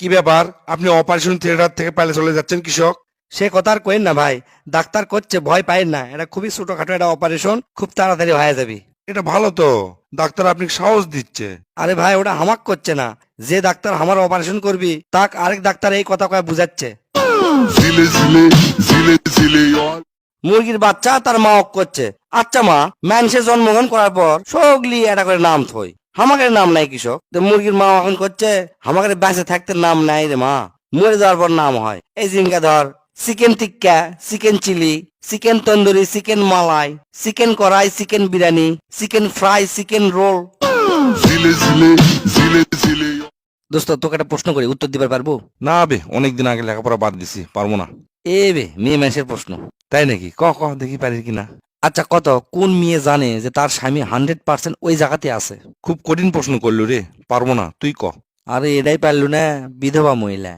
কি ব্যাপার? আপনি অপারেশন থিয়েটার থেকে পালে চলে যাচ্ছেন কৃষক? সে কথা আর কইন না ভাই। ডাক্তার করছে ভয় পাইন না। এটা খুবই ছোটখাটো একটা অপারেশন খুব তাড়াতাড়ি হয়ে যাবে। এটা ভালো তো। ডাক্তার আপনি সাহস দিচ্ছে। আরে ভাই ওটা হামাক করছে না। যে ডাক্তার আমার অপারেশন করবি তাক আরেক ডাক্তার এই কথা কয়ে বুঝাচ্ছে। মুরগির বাচ্চা তার মা অক করছে। আচ্ছা মা মানুষে জন্মগ্রহণ করার পর সগলি এটা করে নাম থই। হামাকের নাম নাই কৃষক। তো মুরগির মা এখন করছে হামাকের বেঁচে থাকতে নাম নাই রে মা। মরে যাওয়ার পর নাম হয়। এই জিঙ্কা ধর chicken tikka chicken chilli chicken tandoori chicken malai chicken kadai chicken biryani chicken fry chicken roll. দোস্ত তোকে একটা প্রশ্ন করি উত্তর দিবার পারব? না বে অনেকদিন আগে লেখাপড়া বাদ দিছি পারব না। এ বে মেয়ে মানুষের প্রশ্ন। তাই নাকি? ক ক দেখি পারি কিনা? আচ্ছা কত? কোন মেয়ে জানে যে তার স্বামী হান্ড্রেড পার্সেন্ট ওই জায়গাতে আছে? খুব কঠিন প্রশ্ন করল রে পারব না তুই ক? আরে এটাই পারল না বিধবা মহিলা।